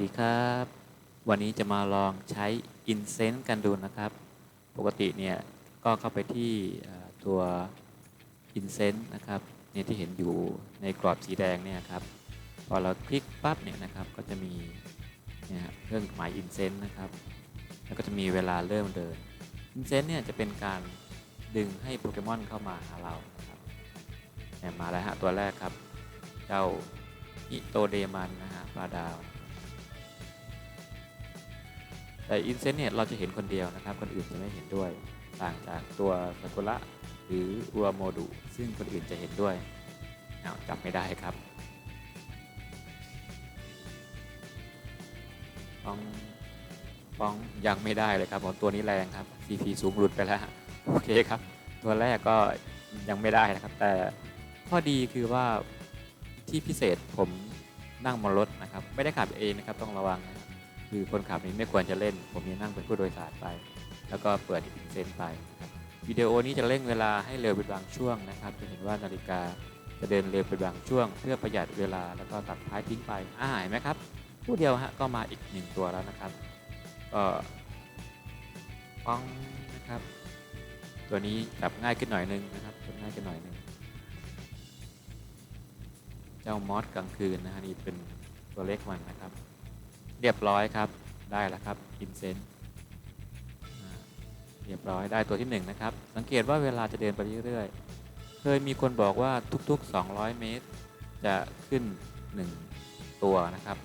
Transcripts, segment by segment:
ดีครับ วันนี้จะมาลองใช้ Incense กันดูนะครับ ปกติเนี่ยก็เข้าไปที่ตัว Incense นะครับเนี่ยที่เห็นอยู่ในกรอบสีแดงเนี่ยครับ พอเราคลิกปั๊บเนี่ยนะครับก็จะมีเนี่ยเครื่องหมาย Incense นะครับ แล้วก็จะมีเวลาเริ่มเดิน Incense เนี่ยจะเป็นการดึงให้โปเกมอนเข้ามาหาเรานะครับเนี่ยมาแล้วฮะตัวแรกครับ เจ้าอิโตเดมันนะฮะปลาดาว แต่อินเซนเนี่ยเราจะเห็นคนเดียวนะครับ คนอื่นจะไม่เห็นด้วย ต่างจากตัวซากุระหรืออัวโมดุซึ่งคนอื่นจะเห็นด้วยเอาจับไม่ได้ครับป้องป้องยังไม่ได้เลยครับเพราะตัวนี้แรงครับ CP สูงหลุดไปแล้วโอเคครับ ตัวแรกก็ยังไม่ได้นะครับ แต่ข้อดีคือว่าที่พิเศษผมนั่งบนรถนะครับ ไม่ได้ขับเองนะครับต้องระวังนะ คือคนขับนี้ไม่ควรจะเล่น ผมนี่นั่งเป็นผู้โดยสารไป แล้วก็เปิดอินเซนไปวิดีโอนี้จะเร่งเวลาให้เร็วเป็นบางช่วงนะครับจะเห็นว่านาฬิกาจะเดินเร็วเป็นบางช่วง เพื่อประหยัดเวลาแล้วก็ตัดท้ายทิ้งไปอ่าเห็นไหมครับผู้เดียวฮะก็มาอีกหนึ่งตัวแล้วนะครับก็ป้องนะครับ ตัวนี้จับง่ายขึ้นหน่อยนึงนะครับจับง่ายขึ้นหน่อยนึงเจ้ามอสกลางคืนนะฮะนี่เป็นตัวเล็กมันนะครับ เรียบร้อยครับ ได้แล้วครับอินเซนเรียบร้อยได้ตัวที่1นงนะครับ สังเกตว่าเวลาจะเดินไปเรื่อยๆ เคยมีคนบอกว่าทุกๆ 200 เมตร จะขึ้น 1 ตัวนะครับ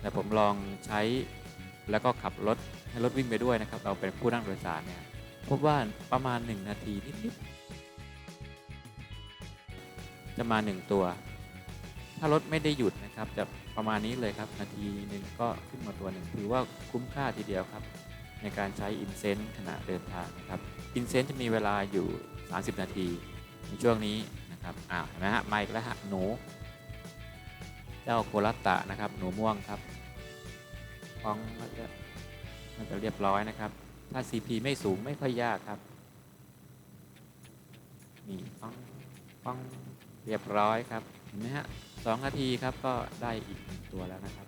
แต่ผมลองใช้แล้วก็ขับรถให้รถวิ่งไปด้วยนะครับ เราเป็นผู้นั่งโดยสารเนี่ยพบว่าประมาณ 1 นาทีนิดๆ จะมา 1 ตัว ถ้ารถไม่ได้หยุดนะครับจะ ประมาณนี้เลยครับ นาทีหนึ่งก็ขึ้นมาตัวหนึ่งถือว่าคุ้มค่าทีเดียวครับ ในการใช้อินเซนต์ขณะเดินทางนะครับอินเซนต์จะมีเวลาอยู่ 30 นาทีในช่วงนี้นะครับอ้าวเห็นไหมฮะไมาอีกแล้วฮะหนูเจ้าโคลัตตะนะครับหนูม่วงครับป้องน่าจะน่าจะเรียบร้อยนะครับ ถ้า CP ไม่สูงไม่ค่อยยากครับนี่ป้องป้องเรียบร้อยครับ เห็นไหมฮะสองนาทีครับก็ได้อีกหนึ่งตัวแล้วนะครับ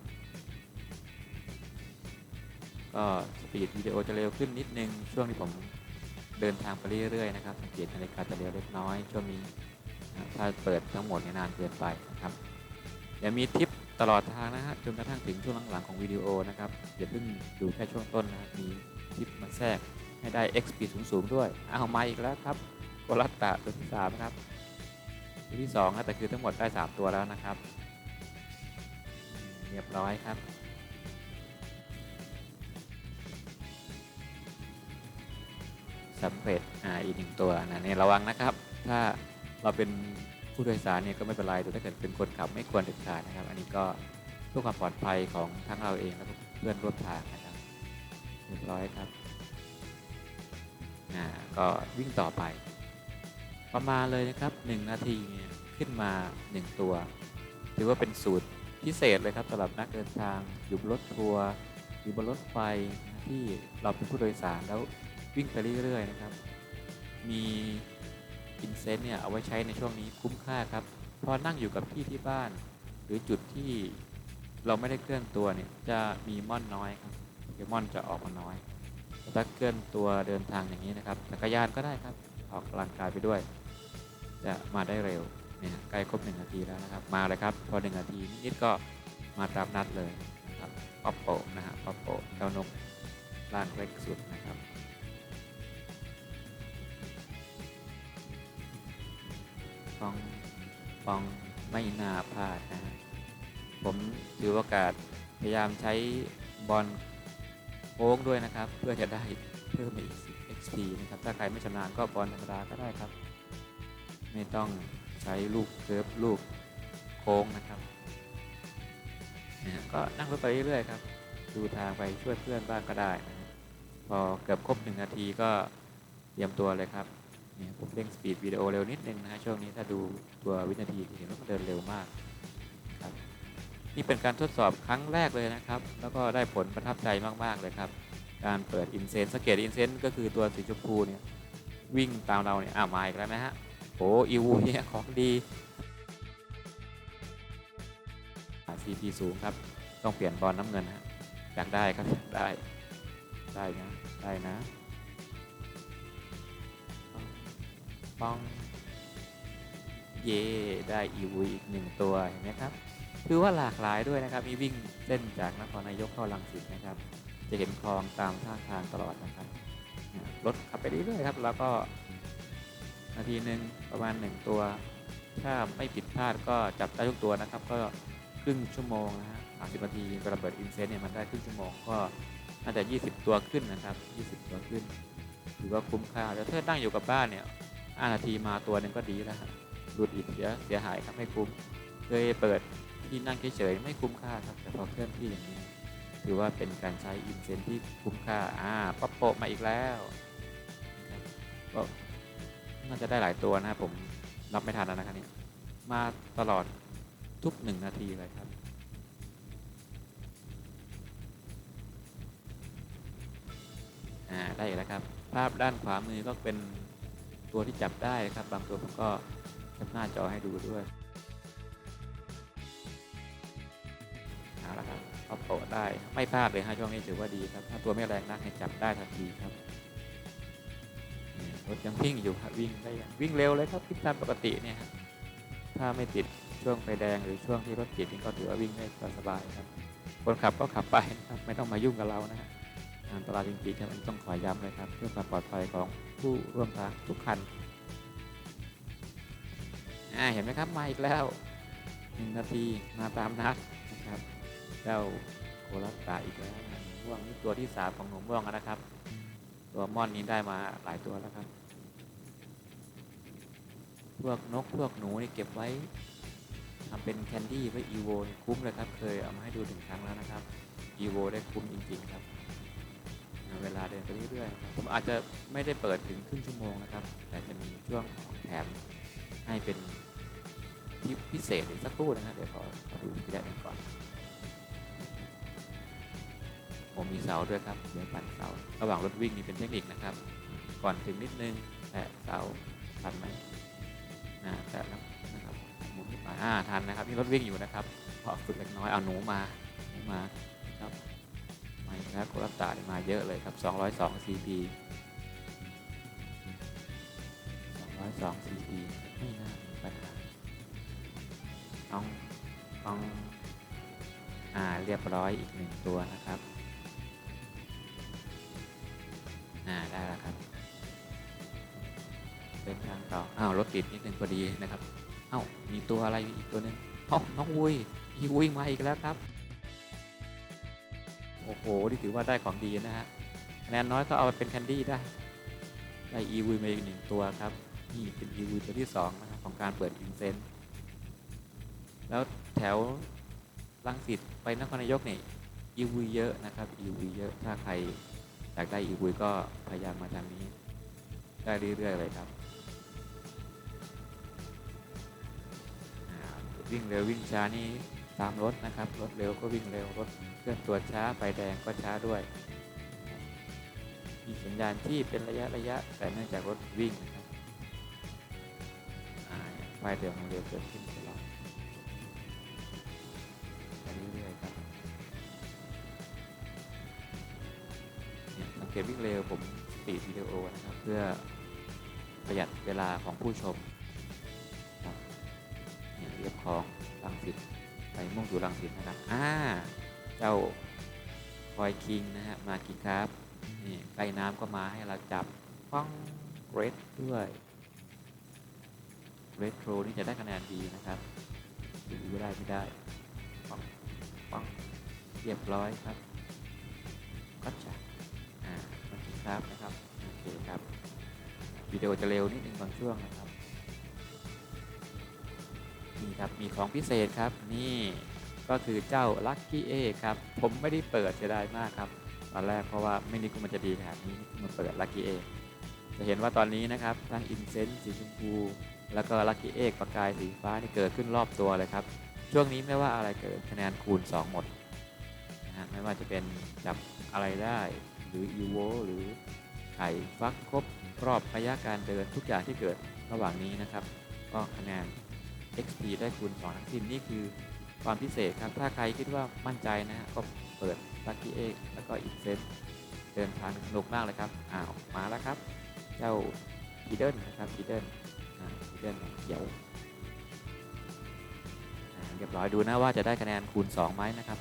ก็สปีดวิดีโอจะเร็วขึ้นนิดนึง ช่วงที่ผมเดินทางไปเรื่อยๆนะครับสังเกตนาฬิกาจะเร็วเล็กน้อย ช่วงนี้ถ้าเปิดทั้งหมดเนี่ยนานเกินไปนะครับเดี๋ยวมีทิปตลอดทางนะฮะจนกระทั่งถึงช่วงหลังๆของวิดีโอนะครับอย่าเพิ่งดูแค่ช่วงต้นนะครับมีทิปมาแทรกให้ได้ XP สูงๆด้วย เอามาอีกแล้วครับโกลัตตะตัวที่สามครับ ตัวที่สองนะแต่คือทั้งหมดได้สามตัวแล้วนะครับ เรียบร้อยครับ สำเร็จอ่าอีกหนึ่งตัวนะนี่ระวังนะครับ ถ้าเราเป็นผู้โดยสารเนี่ยก็ไม่เป็นไรแต่ถ้าเกิดเป็นคนขับไม่ควรเด็ดขาดนะครับ อันนี้ก็เพื่อความปลอดภัยของทั้งเราเองและเพื่อนร่วมทางนะครับเรียบร้อยครับอ่าก็วิ่งต่อไป ประมาณเลยนะครับ 1 นาทีเนี่ยขึ้นมา 1 ตัว ถือว่าเป็นสูตรพิเศษเลยครับสำหรับนักเดินทางอยู่บนรถทัวร์อยู่บนรถไฟที่เราเป็นผู้โดยสารแล้ววิ่งไปเรื่อยๆนะครับ มีอินเซนต์เนี่ยเอาไว้ใช้ในช่วงนี้คุ้มค่าครับพอนั่งอยู่กับที่ที่บ้าน หรือจุดที่เราไม่ได้เคลื่อนตัวเนี่ยจะมีม่อนน้อยครับโปเกมอนจะออกมาน้อยแต่ถ้าเคลื่อนตัวเดินทางอย่างนี้นะครับจักรยานก็ได้ครับออกกำลังกายไปด้วย จะมาได้เร็วเนี่ยใกล้ครบหนึ่งนาทีแล้วนะครับ มาเลยครับ พอหนึ่งนาทีนิดๆก็มาตามนัดเลยนะครับป๊อปโปนะฮะป๊อปโปเจ้านกร่างเล็กสุดนะครับปองปองไม่น่าพลาดนะฮะผมถือโอกาสพยายามใช้บอลโค้งด้วยนะครับ เพื่อจะได้เพิ่มอีก 10 XP นะครับ ถ้าใครไม่ชำนาญก็บอลธรรมดาก็ได้ครับ ไม่ต้องใช้ลูกเคิร์ฟลูกโค้งนะครับนะก็นั่งรถไปเรื่อยๆครับ ดูทางไปช่วยเพื่อนบ้างก็ได้นะครับพอเกือบครบหนึ่งนาทีก็เตรียมตัวเลยครับเนี่ยผมเร่งสปีดวิดีโอเร็วนิดนึงนะฮะช่วงนี้ถ้าดูตัววินาทีจะเห็นว่ามันเดินเร็วมากครับนี่เป็นการทดสอบครั้งแรกเลยนะครับ แล้วก็ได้ผลประทับใจมากๆเลยครับ การเปิดอินเซนสเกตอินเซนก็คือตัวสีชมพูเนี่ยวิ่งตามเราเนี่ยอ้าวมาอีกแล้วนะฮะ อ้อีวูเนี่ยของดี CP สูงครับ ต้องเปลี่ยนบอลน้ำเงินฮะอยากได้ครับอยากได้ได้นะได้นะป้องเย่ได้อีวีอีกหนึ่งตัวเห็นไหมครับคือว่าหลากหลายด้วยนะครับมีวิ่งเส้นจากนครนายกเข้าลังสิตนะครับ จะเห็นคลองตามท่าทางตลอดนะครับรถขับไปเรื่อยๆครับ แล้วก็ นาทีหนึ่งประมาณหนึ่งตัว ถ้าไม่ผิดพลาดก็จับได้ทุกตัวนะครับ ก็ครึ่งชั่วโมงนะฮะสามสิบนาทีระเบิดอินเซนเนี่ยมันได้ครึ่งชั่วโมงก็น่าจะ 20 ตัวขึ้นนะครับ 20 ตัวขึ้น ถือว่าคุ้มค่าแต่ถ้านั่งอยู่กับบ้านเนี่ย5นาทีมาตัวหนึ่งก็ดีแล้วฮะหลุดอีกเสียเสียหายครับไม่คุ้ม เคยเปิดที่นั่งเฉยๆไม่คุ้มค่าครับ แต่พอเคลื่อนที่อย่างนี้ ถือว่าเป็นการใช้อินเซนที่คุ้มค่า อ่าป๊อปโปะมาอีกแล้วก็ น่าจะได้หลายตัวนะครับผมรับไม่ทันแล้วนะครับนี่มาตลอดทุกหนึ่งนาทีเลยครับ อ่า ได้อีกแล้วครับ ภาพด้านขวามือก็เป็นตัวที่จับได้ครับ บางตัวผมก็แคปหน้าจอให้ดูด้วยเอาละครับก็โปะได้ไม่พลาดเลยฮะช่วงนี้ถือว่าดีครับ ถ้าตัวไม่แรงนักให้จับได้ทันทีครับ รถยังวิ่งอยู่ครับวิ่งได้ย่างวิ่งเร็วเลยครับวิ่งตามปกติเนี่ยครับถ้าไม่ติดช่วงไฟแดงหรือช่วงที่รถติดนี่ก็ถือว่าวิ่งได้สบายครับ คนขับก็ขับไปนะครับไม่ต้องมายุ่งกับเรานะฮะอันตรายจริงๆครับอันนี้ต้องขอย้ำเลยครับ เพื่อความปลอดภัยของผู้ร่วมทางทุกคันอ่าเห็นไหมครับมาอีกแล้วหนึ่งนาทีมาตามนัดนะครับเจ้าโคลัสตาอีกแล้วหนูม่วงนี่ตัวที่สามของหนูม่วงนะครับ ตัวม่อนนี้ได้มาหลายตัวแล้วครับ พวกนกพวกหนูนี่เก็บไว้ทำเป็นแคนดี้ไว้อีโวคุ้มเลยครับ เคยเอามาให้ดูถึงครั้งแล้วนะครับอีโวได้คุ้มจริงๆครับ เวลาเดินไปเรื่อยๆผมอาจจะไม่ได้เปิดถึงครึ่งชั่วโมงนะครับ แต่จะมีช่วงของแถมให้เป็นที่พิเศษอีกสักครู่นะครับเดี๋ยวขอขอดูทีละหนึ่งก่อน ผมมีเสาด้วยครับเดี๋ยวปั่นเสา ระหว่างรถวิ่งนี่เป็นเทคนิคนะครับ ก่อนถึงนิดนึงแตะเสาทันไหมนะแตะแล้วนะครับหมุนขึ้นไปอ่าทันนะครับนี่รถวิ่งอยู่นะครับพอฝึกเล็กน้อยเอาหนูมาหนูมาครับมาแล้วโคลตานี่มาเยอะเลยครับ 202 cp 202 cp ไม่น่ามีปัญหาต้องต้องอ่าเรียบร้อยอีกหนึ่งตัวนะครับ อ่าได้แล้วครับ เป็นทางต่ออ้าวรถติดนิดนึงพอดีนะครับเอ้ามีตัวอะไรอีกตัวหนึงเอ้าน้องวุ้ยอีวุ้ยมาอีกแล้วครับ โอ้โหนี่ถือว่าได้ของดีนะฮะคะแนนน้อยก็เอาไปเป็นแคนดี้ได้ได้อีวีมาอีกหนึ่งตัวครับนี่เป็นอีวีตัวที่สองนะครับของการเปิดอินเซนต์แล้วแถวลังสิตไปนครนายกเนี่ยอีวีเยอะนะครับอีวีเยอะถ้าใคร อยากได้อีวีก็พยายามมาทางนี้ ได้เรื่อยๆเลยครับวิ่งเร็ววิ่งช้านี่ตามรถนะครับ รถเร็วก็วิ่งเร็ว รถเคลื่อนตัวช้าไฟแดงก็ช้าด้วย มีสัญญาณที่เป็นระยะระยะ แต่เนื่องจากรถวิ่งนะครับไฟเร็วของเร็วเกิดขึ้น เนี่ยสังเกตวิ่งเร็วผมสปีดวิดีโอนะครับ เพื่อประหยัดเวลาของผู้ชมเนี่เรียบคลองลังสิตไปมุ่งสู่ลังสิตนะครับอ่าเจ้าคอยคิงนะฮะมากี่ครับนี่ใกล้น้ำก็มาให้เราจับป้องเรดด้วยเรดโทรนี่จะได้คะแนนดีนะครับดูไม่ได้ไม่ได้ป้องป้องเรียบร้อยครับก็จะ ครับนะครับโอเคครับวิดีโอจะเร็วนิดนึงบางช่วงนะครับนี่ครับมีของพิเศษครับนี่ก็คือเจ้า Lucky A ครับผมไม่ได้เปิดเสียดายมากครับตอนแรกเพราะว่าไม่นึกว่ามันจะดีขนาดนี้มันเปิด Lucky A จะเห็นว่าตอนนี้นะครับทั้ง Incense สีชมพูแล้วก็ Lucky A ประกายสีฟ้านี่เกิดขึ้นรอบตัวเลยครับ ช่วงนี้ไม่ว่าอะไรเกิดคะแนนคูณ 2 หมดนะฮะไม่ว่าจะเป็นจับอะไรได้ หรือ e v o หรือไข่ฟักครบรอบระยะการเดินทุกอย่างที่เกิดระหว่างนี้นะครับ ก็คะแนน XP ได้คูณ2ทั้งสิ้นนี่คือความพิเศษครับ ถ้าใครคิดว่ามั่นใจนะก็เปิดลัคกี้เอ็กแล้วก็อีกเซนเดินทางสนุกมากเลยครับอ้าวมาแล้วครับ เจ้าพีเดิลนะครับพีเดิลพีเดิลเขียวเรียบร้อยดูนะว่าจะได้คะแนนคูณ2ไหมนะครับ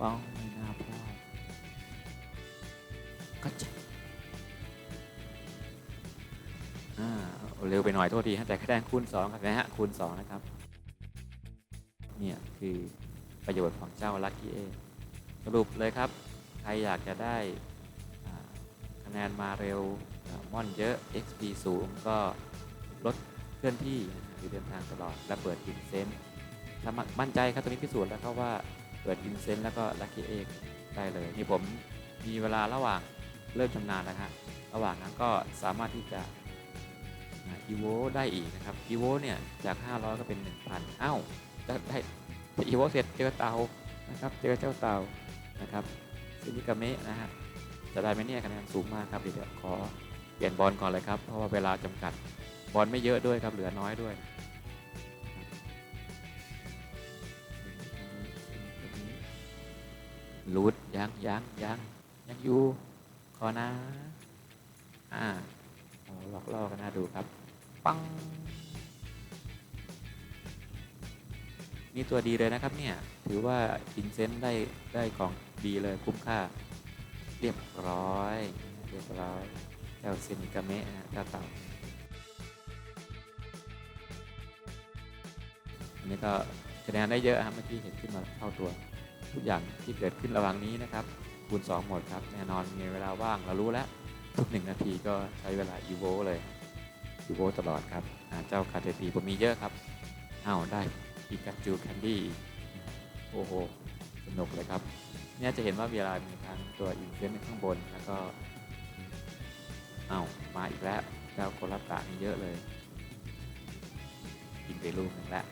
ป้องไม่น่าพลาด ก็จะเร็วไปหน่อยโทษทีฮะแต่คะแนนคูณ2ครับนะฮะคูณ2นะครับ เนี่ยคือประโยชน์ของเจ้าลัคกี้เอสรุปเลยครับ ใครอยากจะได้คะแนนมาเร็วม่อนเยอะ XP สูงก็ลดเคลื่อนที่หรือเดินทางตลอด และเปิดอินเซนต์ถ้ามั่นใจครับตอนนี้พิสูจน์แล้วครับว่าเปิดอินเซนต์แล้วก็ลัคกี้เอได้เลยนี่ผมมีเวลาระหว่าง เริ่มชำนาญแล้วฮะระหว่างนั้นก็สามารถที่จะอีโวได้อีกนะครับอีโวเนี่ยจาก 500 ก็เป็น 1,000 เอ้าได้ได้อีโวเสร็จเจอเตานะครับเจอเจ้าเตานะครับซินิกาเมะนะฮะจะได้ไหมเนี่ยคะแนนสูงมากครับเดี๋ยวขอเปลี่ยนบอลก่อนเลยครับ เพราะว่าเวลาจำกัดบอลไม่เยอะด้วยครับเหลือน้อยด้วยรูดยังยังยังยังอยู่ อนะ อ่าโอ้หลอกล่อกันน่าดูครับ ปัง นี่ตัวดีเลยนะครับเนี่ย ถือว่าอินเซนต์ได้ได้ของดีเลยคุ้มค่า เรียบร้อย เรียบร้อยเจ้าเซนิกาเมะนะเจ้าเต่าอันนี้ก็คะแนนได้เยอะครับเมื่อกี้เห็นขึ้นมาเท่าตัว ทุกอย่างที่เกิดขึ้นระหว่างนี้นะครับ คูณ 2 หมดครับ แน่นอนมีเวลาว่างเรารู้แล้ว ทุกหนึ่งนาทีก็ใช้เวลาอีโวเลยอีโวตลอดครับเจ้าคาเทปีผมมีเยอะครับอ้าวได้ปิกาจูแคนดี้โอ้โห สนุกเลยครับ เนี่ยจะเห็นว่าเวลามีทั้งตัวอินเซนข้างบนแล้วก็เอ้ามาอีกแล้วเจ้าโคลัตตานี่เยอะเลย กินไปลูกหนึ่งแล้ว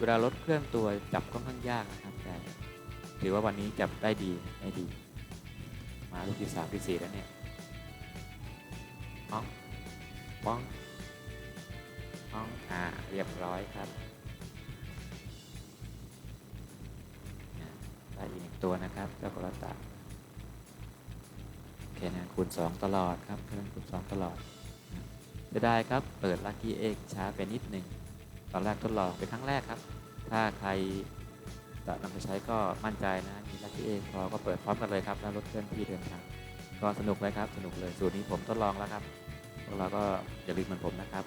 เวลารถเคลื่อนตัวจับค่อนข้างยากนะครับแต่ถือว่าวันนี้จับได้ดีได้ดี มาลูกที่สามที่สี่แล้วเนี่ยป้องป้องป้องอ่าเรียบร้อยครับได้อีกหนึ่งตัวนะครับเจ้าโคลตาโอเคนะคูณ2 ตลอดครับคูณ2ตลอดจะได้ครับเปิดลัคกี้เอกช้าไปนิดหนึ่ง ตอนแรกทดลองเป็นครั้งแรกครับ ถ้าใครจะนำไปใช้ก็มั่นใจนะมีลัคกี้เอกพอก็เปิดพร้อมกันเลยครับแล้วรถเคลื่อนที่เดินทางก็สนุกเลยครับ สนุกเลยสูตรนี้ผมทดลองแล้วครับพวกเราก็อย่าลืมเหมือนผมนะครับ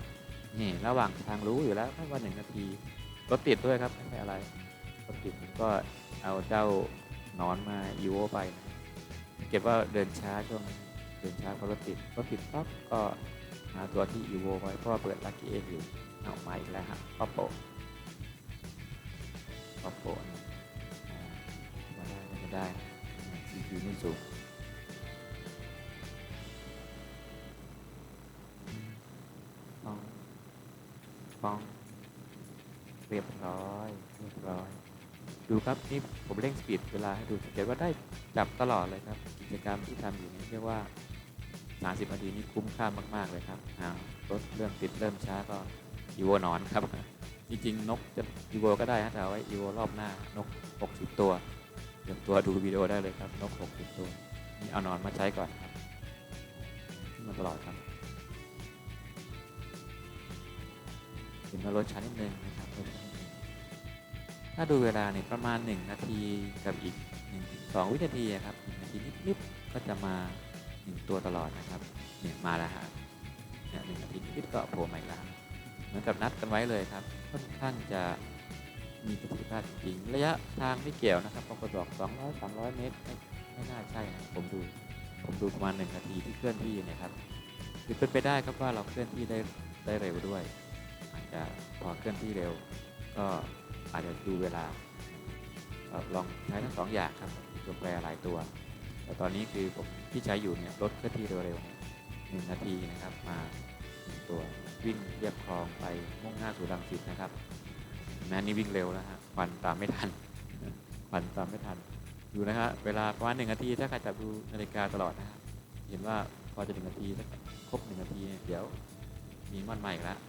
นี่ระหว่างทางรู้อยู่แล้วไม่ว่าหนึ่งนาทีรถติดด้วยครับไม่ใช่อะไรรถติดก็เอาเจ้านอนมาอีโวไปนะเก็บว่าเดินช้าช่วงเดินช้าเพราะรถติดรถติดปั๊บก็หาตัวที่อีโวไว้เพราะเปิดลัคกี้เอ็กอยู่ เอามาอีกแล้วฮะป๊อปโปป๊อปโปะมาได้ม่ได้ซีพีไม่สูงปองปองเรียบร้อยเรียบร้อย ดูครับนี่ผมเร่งสปีดเวลาให้ดูสังเกตว่าได้จับตลอดเลยครับ กิจกรรมที่ทำอยู่นี้เรียกว่า 30นาทีนี้คุ้มค่ามาก ๆ เลยครับรถเริ่มติดเริ่มช้าก็ อีโวนอนครับ จริงๆ นกจะอีโวก็ได้นะแต่เอาไว้อีโวรอบหน้านก 60 ตัวเตรียมตัวดูวิดีโอได้เลยครับ นก 60 ตัวนี่เอานอนมาใช้ก่อนครับขึ้นมาตลอดครับเห็นว่ารถช้านิดนึงนะครับถ้าดูเวลาเนี่ยประมาณ 1 นาทีกับอีก1 2วินาทีครับ1นาทีนิดๆก็จะมา 1 ตัวตลอดนะครับเนี่ยมาแล้วฮะเนี่ยหนึ่งนาทีนิดๆก็โผล่มาอีกแล้ว มือนกับนัดกันไว้เลยครับค่อนข้างจะมีประสิทธิภาพจริงระยะทางไม่เกี่ยวนะครับบางคนบอก200 300 เมตรไม่ไม่น่าใช่นะผมดูผมดูประมาณ1นาทีที่เคลื่อนที่เนะครับคือเป็นไปได้ครับว่าเราเคลื่อนที่ได้ได้เร็วด้วย อาจจะพอเคลื่อนที่เร็ว ก็อาจจะดูเวลาลองใช้ทั้งสองอย่างครับตัวแปรหลายตัว แต่ตอนนี้คือผมที่ใช้อยู่เนี่ยรถเคลื่อนที่เร็วๆหนึ่งนาทีนะครับมาหนึ่งตัว วิ่งเรียบคลองไปมุ่งหน้าสู่รังสิตนะครับแม้นี่วิ่งเร็วแล้วฮะควันตามไม่ทันควันตามไม่ทันดูนะฮะเวลาประมาณหนึ่งนาทีถ้าใครจับดูนาฬิกาตลอดนะครับเห็นว่าพอจะหนึ่งนาทีถ้าครบหนึ่งนาทีเดี๋ยวมีม่นใหม่แล้ว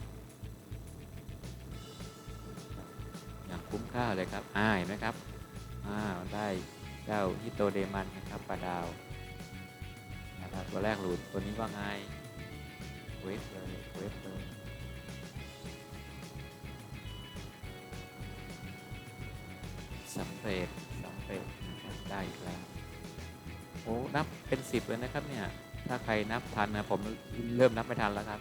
อย่างคุ้มค่าเลยครับอ่าเห็นไหมครับอ่าได้เจ้าฮิโตเดมันนะครับปลาดาวนะครับตัวแรกหลุดตัวนี้ว่าไง เวฟเลยเวฟเลยสำเร็จสำเร็จนะครับได้อีกแล้วโอ้นับเป็นสิบเลยนะครับเนี่ย ถ้าใครนับทันนะผมเริ่มนับไม่ทันแล้วครับ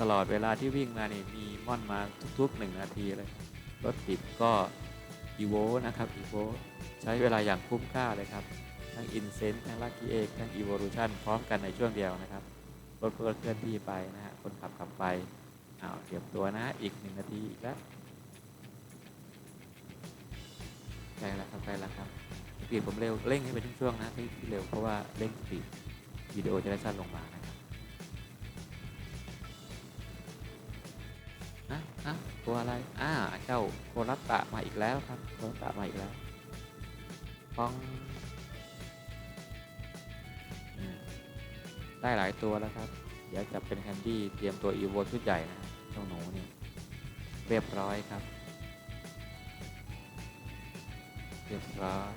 ตลอดเวลาที่วิ่งมานี่มีม่อนมาทุกๆหนึ่งนาทีเลยรถติดก็อีโวนะครับอีโวใช้เวลาอย่างคุ้มค่าเลยครับ ทั้งอินเซนต์ทั้งลักกี้เอกทั้งอีโวลูชันพร้อมกันในช่วงเดียวนะครับ รถเพื่อเคลื่อนที่ไปนะฮะคนขับขับไปอ้าวเตรียมตัวนะอีกหนึ่งนาทีอีกแล้วใกล้แล้วครับใกล้แล้วครับสปีดผมเร็วเร่งให้เป็นช่วงๆนะที่ที่เร็วเพราะว่าเร่งสปีดวิดีโอจะได้สั้นลงมานะครับอะอะตัวอะไรอ่าเจ้าโครัตตะมาอีกแล้วครับโครัตตะมาอีกแล้วปอง ได้หลายตัวแล้วครับ เดี๋ยวจะเป็นแคนดี้เตรียมตัวอีโวชุดใหญ่นะเจ้าหนูนี่เรียบร้อยครับ เรียบร้อย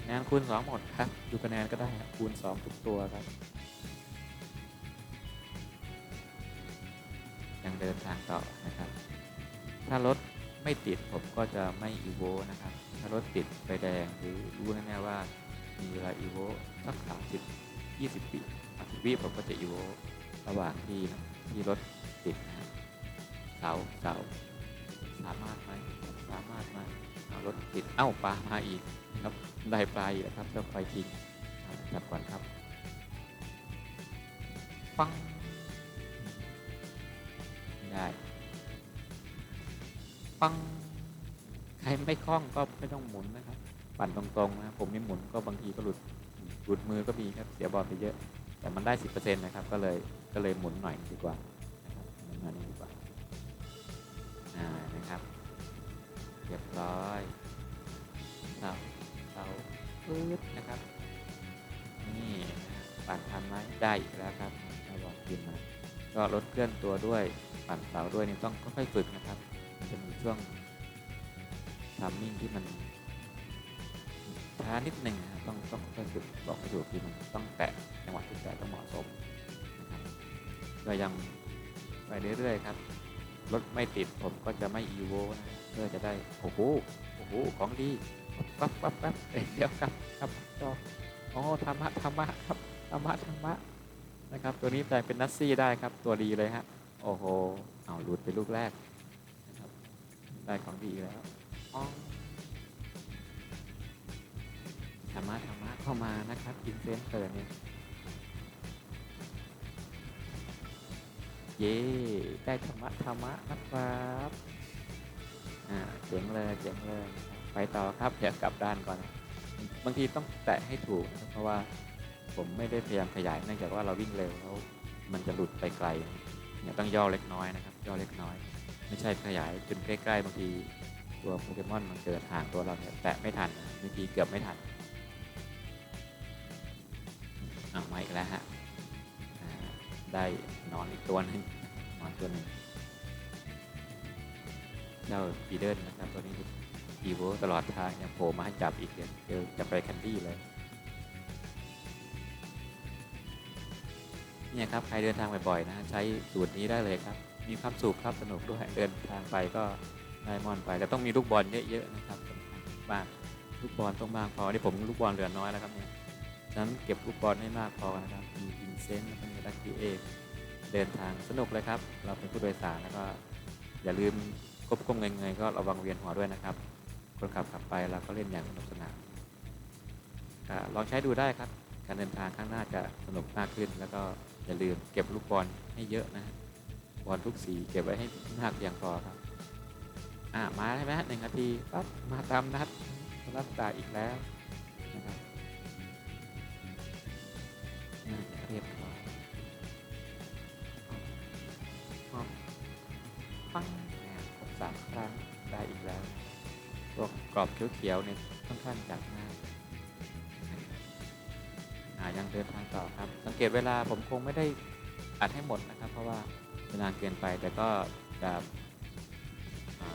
คะแนนคูณสองหมดครับ ดูคะแนนก็ได้คูณสองทุกตัวครับ ยังเดินทางต่อนะครับ ถ้ารถไม่ติดผมก็จะไม่อีโวนะครับ ถ้ารถติดไฟแดงหรือรู้แน่ๆว่ามีเวลาอีโวสักสามสิบยี่สิบวิ สามสิบวิผมก็จะอีโวระหว่างที่ที่รถติดนะเสาเสาสามารถไหมสามารถไหมเอารถติดเอ้าปลามาอีกครับได้ปลาอีกแล้วครับจ้าไฟคิงจับก่อนครับปังไม่ได้ปังใครไม่คล่องก็ไม่ต้องหมุนนะครับ ปั่นตรงๆนะครับผมไม่หมุนก็บางทีก็หลุดหลุดมือก็มีครับเสียบอลไปเยอะ แต่มันได้สิบเปอร์เซ็นต์นะครับ ก็เลยก็เลยหมุนหน่อยดีกว่านะครับหมุนหน่อยดีกว่าอ่านะครับเรียบร้อยเสาเสาปึ๊บนะครับ นี่ปั่นทันไหมได้อีกแล้วครับได้บอลขึ้นมาก็ลดเคลื่อนตัวด้วยปั่นเสาด้วยนี่ต้องค่อยๆฝึกนะครับมันจะมีช่วงทัมมิ่งที่มันช้านิดหนึ่งนะครับ ต้องต้องค่อยๆฝึกบอกไม่ถูกที่มันต้องแตะจังหวะที่แตะต้องเหมาะสมนะครับก็ยังไปเรื่อยๆครับรถไม่ติดผมก็จะไม่อีโวนะเพื่อจะได้โอ้โหโอ้โหของดีปั๊บปั๊บปั๊บเดี๋ยวครับครับจออ๋อธรรมะธรรมะครับธรรมะธรรมะนะครับ ตัวนี้แปลงเป็นนัสซี่ได้ครับ ตัวดีเลยฮะโอ้โหเอาหลุดไปลูกแรกนะครับได้ของดีแล้วอ๋อ ธรรมะธรรมะเข้ามานะครับอินเซนเตอร์เนี่ยเย้ได้ธรรมะธรรมะนะครับอ่าเจ๋งเลยเจ๋งเลยไปต่อครับเดี๋ยวกลับด้านก่อน บางทีต้องแตะให้ถูกนะเพราะว่าผมไม่ได้พยายามขยายเนื่องจากว่าเราวิ่งเร็วแล้วมันจะหลุดไปไกลเนี่ยต้องย่อเล็กน้อยนะครับ ย่อเล็กน้อย ไม่ใช่ขยายจนใกล้ๆบางทีตัวโปเกมอนมันเกิดห่างตัวเราเนี่ยแตะไม่ทันบางทีเกือบไม่ทัน เอามาอีกแล้วฮะได้นอนอีกตัวหนึงนอนตัวหนึ่งเจ้าปีเดิลนะครับตัวนี้อีโวตลอดทางเนี่ยโผล่มาให้จับอีกเดี๋ยวจะไปแคนดี้เลยเนี่ยครับใครเดินทางบ่อยๆนะใช้สูตรนี้ได้เลยครับ มีความสุขครับสนุกด้วยเดินทางไปก็ได้มอนไปแต่ต้องมีลูกบอลเยอะๆนะครับสำคัญมากลูกบอลต้องมากพอที่ผมลูกบอลเหลือน้อยแล้วครับเนี่ย นั้นเก็บลูกบอลให้มากพอนะครับ มีอินเซนต์แล้วก็มีลักกี้เอกเดินทางสนุกเลยครับ เราเป็นผู้โดยสารแล้วก็ อย่าลืมควบคุมเงยๆก็ระวังเวียนหัวด้วยนะครับ คนขับขับไปเราก็เล่นอย่างสนุกสนานลองใช้ดูได้ครับ การเดินทางข้างหน้าจะสนุกมากขึ้น แล้วก็อย่าลืมเก็บลูกบอลให้เยอะนะบอลทุกสีเก็บไว้ให้มากเพียงพอครับ อ่ามาใช่ไหมหนึ่งนาทีปั๊บมาตามนัดรักษาอีกแล้วนะครับ เขียวๆเนี่ยค่อนข้างจัดมากายังเดินทางต่อครับ สังเกตเวลาผมคงไม่ได้อัดให้หมดนะครับ เพราะว่าเวลาเกินไปแต่ก็จะ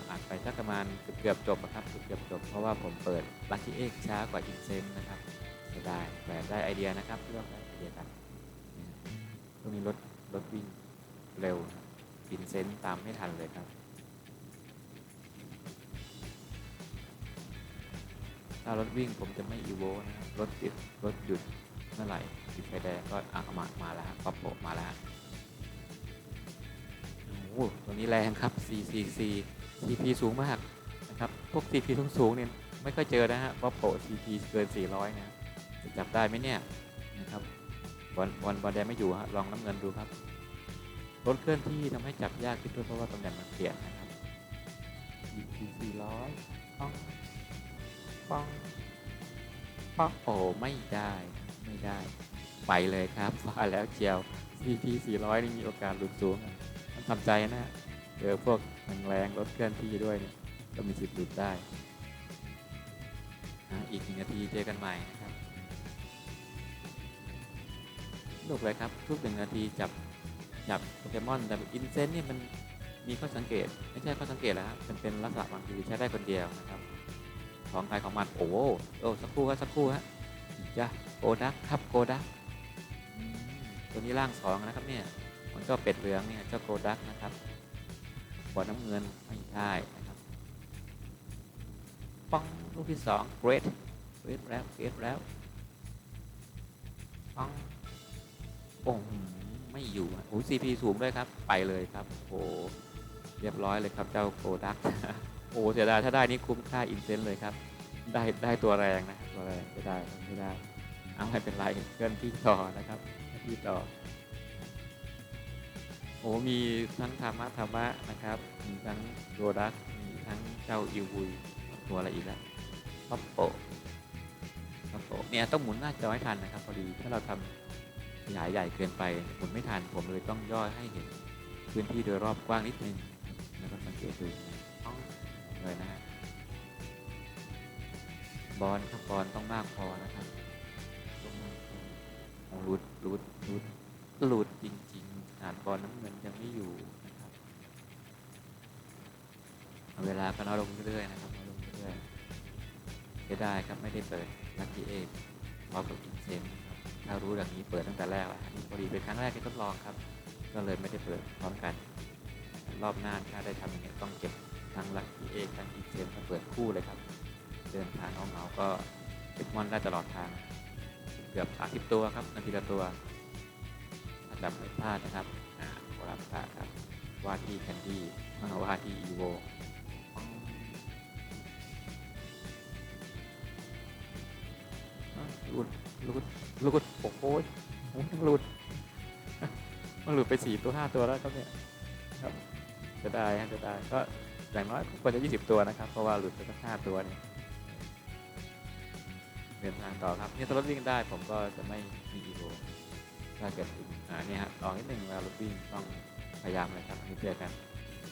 อัดไปสักประมาณเกือบจบนะครับเกือบจบ เพราะว่าผมเปิดลั c กี้เอ็กช้ากว่าอินเซนนะครับจะได้แต่ได้ไอเดียนะครับเรื่องไอเดียกันช่วงนี้รถรถวิ่งเร็วอินเซนตามไม่ทันเลยครับารถวิ่งผมจะไม่อีโวนะครับรถติดรถหยุดเมื่อไหร่ติดไฟแดงก็อะมามาแล้วฮะปั๊บโปะมาแล้วโอ้ตัวนี้แรงครับ444 CP สูงมากนะครับพวก CP สูงสูงเนี่ยไม่ค่อยเจอนะฮะปั๊บโปะ CP เกิน 400 นะจะจับได้ไหมเนี่ยนะครับบอลบอลบอลแดงไม่อยู่ฮะลองน้ำเงินดูครับรถเคลื่อนที่ทำให้จับยากขึ้นด้วยเพราะว่าตำแหน่งมันเปลี่ยนนะครับ CP 400ป้อง ป้องป้องโอ้ไม่ได้ไม่ได้ ไปเลยครับว่าแล้วเชียว CP 400 นี่มีโอกาสหลุดสูงนะต้องทำใจนะเจอพวกแรงๆรถเคลื่อนที่ด้วยเนี่ยก็มีสิทธิ์หลุดได้อะอีกหนึ่งนาทีเจอกันใหม่นะครับลูกเลยครับ ทุกหนึ่งนาทีจับจับโปเกมอนแต่อินเซนเนี่ยมันมีข้อสังเกต ไม่ใช่ข้อสังเกตแล้วครับมันเป็นลักษณะบางทีใช้ได้คนเดียวนะครับ ของใครของมันโอ้โหโอ้สักครู่ครับสักครู่ฮะจ้ะโกดักครับโกดักตัวนี้ร่างสองนะครับเนี่ยมันก็เป็ดเหลืองเนี่ยเจ้าโกดักนะครับบอลน้ำเงินไม่ได้นะครับป้องลูกที่สองเกรดเกรดแล้วเกรดแล้วป้องโอ้โหไม่อยู่โอ้ซีพีสูงด้วยครับ ไปเลยครับโอ้โหเรียบร้อยเลยครับเจ้าโกดัก โอ้เสียดายถ้าได้นี่คุ้มค่าอินเซนต์เลยครับ ได้ได้ตัวแรงนะตัวแรงไม่ได้ไม่ได้ เอาไม่เป็นไรเคลื่อนที่ต่อนะครับที่ต่อโอ้มีทั้งธรรมะธรรมะนะครับ มีทั้งโรดักมีทั้งเจ้าอิวุยตัวอะไรอีกล้วป๊อปโปป๊อปโปเนี่ยต้องหมุนหน้าจอให้ทันนะครับ พอดีถ้าเราทำขยายใหญ่เกินไปหมุนไม่ทันผมเลยต้องย่อให้เห็นพื้นที่โดยรอบกว้างนิดนึงแล้วก็สังเกตดู เลยนะฮะบอลครับบอลต้องมากพอนะครับต้องมากพอโอ้รูดรูดรูดหลุดจริงๆขนาดบอลน้ำเงินยังไม่อยู่นะครับเเวลาก็น้อยลงเรื่อยๆนะครับน้อยลงเรื่อยๆไม่ได้ครับไม่ได้เปิดลักกี้เอกพร้อมกับอินเซนครับถ้ารู้อย่างนี้เปิดตั้งแต่แรกแล้วฮะนี่พอดีเป็นครั้งแรกที่ทดลองครับ ก็เลยไม่ได้เปิดพร้อมกัน รอบหน้าถ้าได้ทำอย่างนี้ยต้องเก็บ ทั้งลักกี้เอกทั้งอินเซนมาเปิดคู่เลยครับ เดินทางเอาเหงาๆก็เก็บมอนได้ตลอดทาง เกือบ 30 ตัวครับนาทีละตัวถ้าจำไม่พลาดนะครับอ่าโบราณศาครับว่าที่แคนดี้ว่าที่อีโวหลุดหลุดหลุดโอ้โหโอ้โหหลุดมันหลุดไปสี่ตัวห้าตัวแล้วครับเนี่ยครับจะได้ฮะจะได้ก็ อย่างน้อยควรจะยี่สิบตัวนะครับ เพราะว่าหลุดไปสักห้าตัวเนี่ยเดินทางต่อครับนี่ถ้ารถวิ่งได้ผมก็จะไม่มีอีโวถ้าเกิดอ่านี่ฮะลองนิดหนึ่งเวลารถวิ่งต้องพยายามเลยครับอันนี้เตือกัน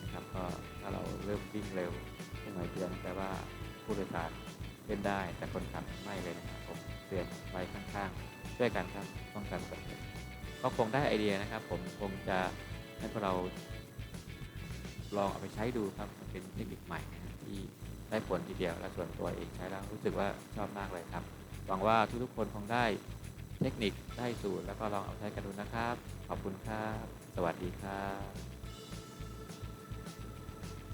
นะครับก็ถ้าเราเริ่มวิ่งเร็วขึ้นหน่อยเตือนแต่ว่าผู้โดยสารเล่นได้แต่คนขับไม่เลยนะครับผมเตือนไว้ข้างๆช่วยกันครับป้องกันอุบัติเหตุก็คงได้ไอเดียนะครับ ผมคงจะให้พวกเราลองเอาไปใช้ดูครับ เป็นเทคนิคใหม่นะที่ได้ผลทีเดียวและส่วนตัวเองใช้แล้วรู้สึกว่าชอบมากเลยครับ หวังว่าทุกๆคนคงได้เทคนิคได้สูตรแล้วก็ลองเอาใช้กันดูนะครับ ขอบคุณครับ สวัสดีครับ